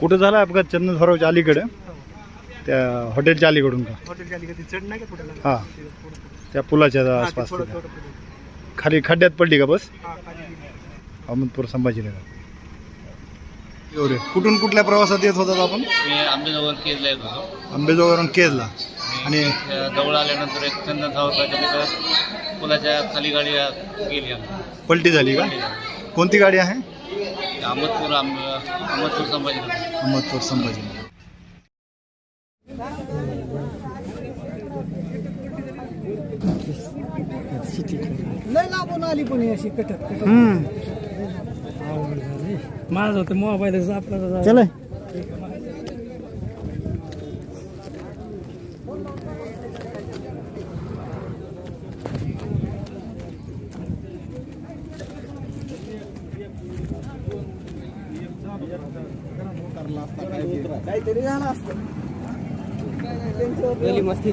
कुठं झाला अपघात? चंदन सरोवरच्या अलीकडे. त्या हॉटेलच्या अलीकडून का? हॉटेलच्या आली कधी चढ नाही का पुढे हा. त्या पुलाच्या आसपास खाली खड्ड्यात पडली का बस? अहमदपूर संभाजीनगर. एवढे. कुठून कुठल्या प्रवासात येत होतात आपण? मी आंबेजोगाई केजला येत होतो. अंबेजोगाईवरून केजला. आणि त्या जवळ आल्यानंतर एक सावरकाच्या तिथं पुलाच्या खाली गाडी गेली आमची. पलटी झाली का? कोणती गाडी आहे? अहमदपूर आंब अहमदपूर संभाजीनगर. अहमदपूर संभाजीनगर. लय लांबून आली पण ही अशी कटत कटत माझं होतं मोबाईल आपला चल. काहीतरी झालं असतं. मस्ती.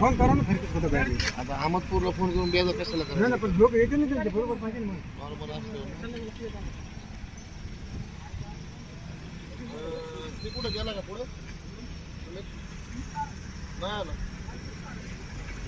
फोन करा ना खरं कुठं गाडी आता अहमदपूरला फोन करून द्यायचा कशाला नाही ना पण लोक येते ना त्यांचे बरोबर पाहिजे ना नॉर्मल असतं. कुठं गेला का पुढं? नाही आला.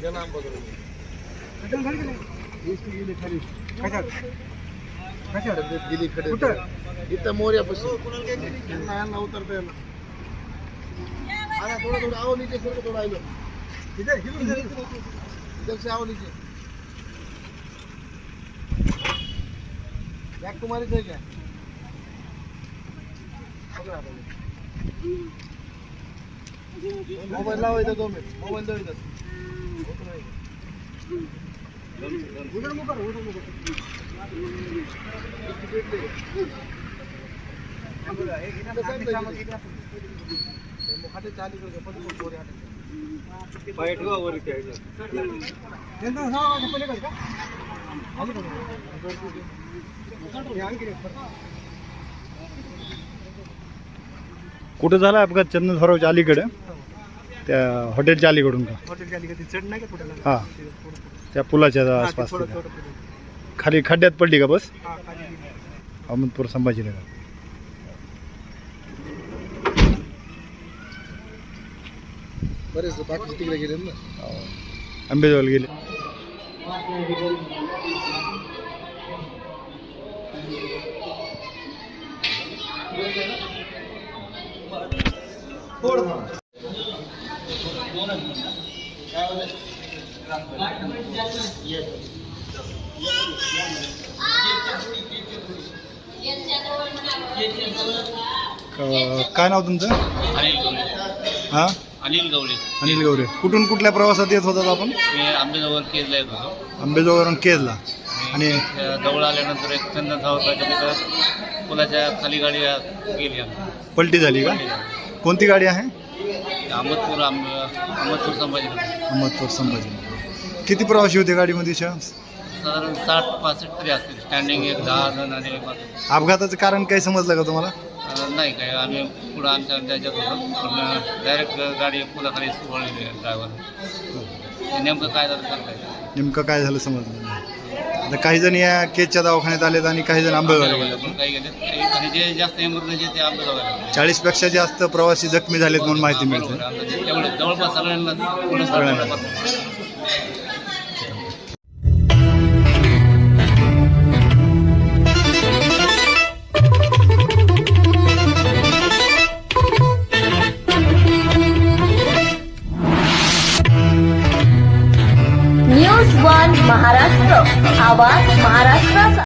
गेला अंबाजोगाई खाली. कशात? कशात गेली कडे कुठं? इथं मोर्यापाशी. यांना यांना उतरता येणार. आता थोडं थोडं आव नीचे सर थोडं आलं इथे हिरून. इधर से आओ नीचे बैग तुम्हारी थे क्या पकड़ा पहले। मोबाइल लाओ इधर दो मिनट मोबाइल दो नहीं। उधर मुख करो, उधर मुख अलीकडे. फरक. कुठं झाला अपघात? चंदन सरोवरच्या अलीकडे. त्या हॉटेलच्या अलीकडून का? हॉटेलच्या आली कधी चढ नाही का पुढे हा. त्या पुलाच्या आसपास खाली खड्ड्यात पडली का बस? हा खाली अहमदपूर संभाजीनगर. बरेच बाकी तिकडे गेले ना. अंबेजोगाईला गेले. क- काय नाव तुमचं? अनिल गवळे हा? अनिल गवळे अनिल गौरे कुठून कुठल्या प्रवासात येत होतात आपण? मी आंबेजोगाई केजला येत होतो. अंबेजोगाईवरून केजला. आणि? जवळ आल्यानंतर एक चंदन सावरकाच्या तिथं पुलाच्या खाली गाडी गेली आमची. पलटी झाली का? कोणती गाडी आहे? अहमदपूर आंब अहमदपूर संभाजीनगर. अहमदपूर संभाजीनगर. किती प्रवासी होते गाडीमध्ये शा? साधारण साठ पासष्ट तरी असतील. स्टँडिंग एक दहा जण आणि बाकी. अपघाताचं कारण काय समजलं का तुम्हाला? अं, नाही काय आम्ही पुढं आमच्या त्याच्यात होतो. डायरेक्ट गाडी पुलाखाली वळली ड्रायव्हर नेमकं काय झालं सांगता नेमकं काय झालं समजलं नाही. आता काही जण या केजच्या दवाखान्यात आलेत आणि काही जण आंबेगावला गेले पण काही गेले आणि जे जास्त इमर्जन्सी ते आपलं जागा चाळीसपेक्षा जास्त प्रवासी जखमी झालेत म्हणून माहिती मिळते. तेवढे जवळपास सगळ्यांना सगळ्यांना. Bye.